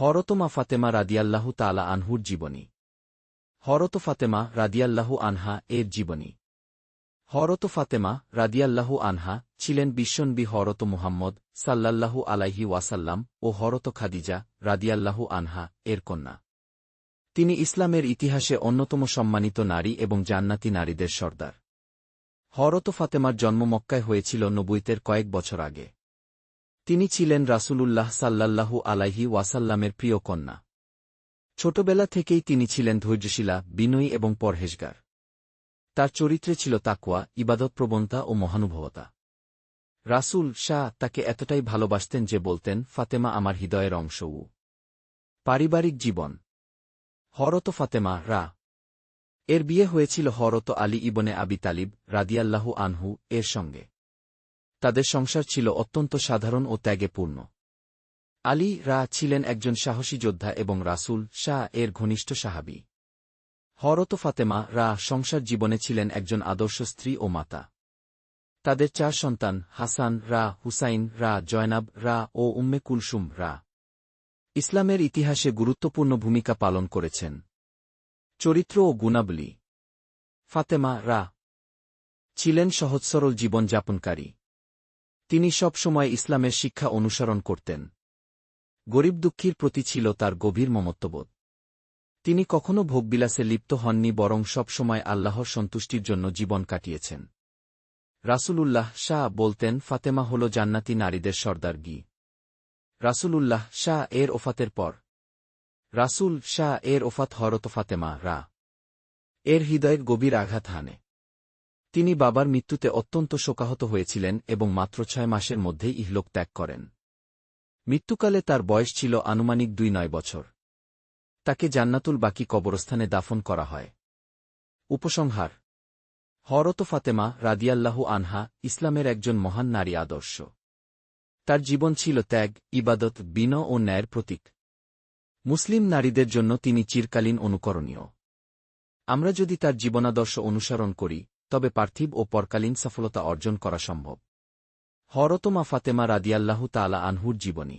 হরতমা ফাতেমা রাদিয়াল্লাহু তালা আনহুর জীবনী। হরত ফাতেমা রাদিয়াল্লাহু আনহা এর জীবনী। হরত ফাতেমা রাদিয়াল্লাহু আনহা ছিলেন বিশ্বনবী হরত মুহাম্মদ সাল্লাল্লাহু আলাইহি ওয়াসাল্লাম ও হরত খাদিজা রাদিয়াল্লাহু আনহা এর কন্যা। তিনি ইসলামের ইতিহাসে অন্যতম সম্মানিত নারী এবং জান্নাতি নারীদের সর্দার। হরত ফাতেমার জন্ম মক্কায় হয়েছিল নবুইতের কয়েক বছর আগে। তিনি ছিলেন রাসূলুল্লাহ সাল্লাল্লাহু আলাইহি ওয়াসাল্লামের প্রিয় কন্যা। ছোটবেলা থেকেই তিনি ছিলেন ধৈর্যশীলা, বিনয়ী এবং পরহেজগার। তার চরিত্রে ছিল তাকুয়া ইবাদতপ্রবণতা ও মহানুভবতা। রাসূল শাহ তাকে এতটাই ভালোবাসতেন যে বলতেন, ফাতেমা আমার হৃদয়ের অংশ উ। পারিবারিক জীবন। হরত ফাতেমা, রা। এর বিয়ে হয়েছিল হরত আলী ইবনে আবি তালিব রাদিয়াল্লাহু আনহু এর সঙ্গে। তাদের সংসার ছিল অত্যন্ত সাধারণ ও ত্যাগে পূর্ণ আলী রা ছিলেন একজন সাহসী যোদ্ধা এবং রাসুল শাহ এর ঘনিষ্ঠ সাহাবি। হরত ফাতেমা রা সংসার জীবনে ছিলেন একজন আদর্শ স্ত্রী ও মাতা। তাদের চার সন্তান হাসান রা, হুসাইন রা, জয়নাব রা ও উম্মে কুলসুম রা। ইসলামের ইতিহাসে গুরুত্বপূর্ণ ভূমিকা পালন করেছেন। চরিত্র ও গুণাবলী। ফাতেমা রা ছিলেন সহজ সরল জীবনযাপনকারী। তিনি সব সময় ইসলামের শিক্ষা অনুসরণ করতেন। গরিব দুঃখীর প্রতি ছিল তার গভীর মমত্ববোধ। তিনি কখনও ভোগবিলাসে লিপ্ত হননি, বরং সব সময় আল্লাহর সন্তুষ্টির জন্য জীবন কাটিয়েছেন। রাসূলুল্লাহ শাহ বলতেন, ফাতেমা হল জান্নাতি নারীদের সর্দার গি রাসূলুল্লাহ শাহ এর ওফাতের পর। রাসূল শাহ এর ওফাত হরত ফাতেমা, রা। এর হৃদয়ের গভীর আঘাত হানে। তিনি বাবার মৃত্যুতে অত্যন্ত শোকাহত হয়েছিলেন এবং মাত্র ছয় মাসের মধ্যেই ইহলোক ত্যাগ করেন। মৃত্যুকালে তার বয়স ছিল আনুমানিক দুই নয় বছর। তাকে জান্নাতুল বাকি কবরস্থানে দাফন করা হয়। উপসংহার হরত ফাতেমা রাদিয়াল্লাহু আনহা ইসলামের একজন মহান নারী আদর্শ। তার জীবন ছিল ত্যাগ, ইবাদত বিন ও ন্যায়ের প্রতীক। মুসলিম নারীদের জন্য তিনি চিরকালীন অনুকরণীয়। আমরা যদি তার জীবনাদর্শ অনুসরণ করি তবে পার্থিব ও পরকালীন সফলতা অর্জন করা সম্ভব। হরতমা ফাতেমা রাদিয়াল্লাহু তালা আনহুর জীবনী।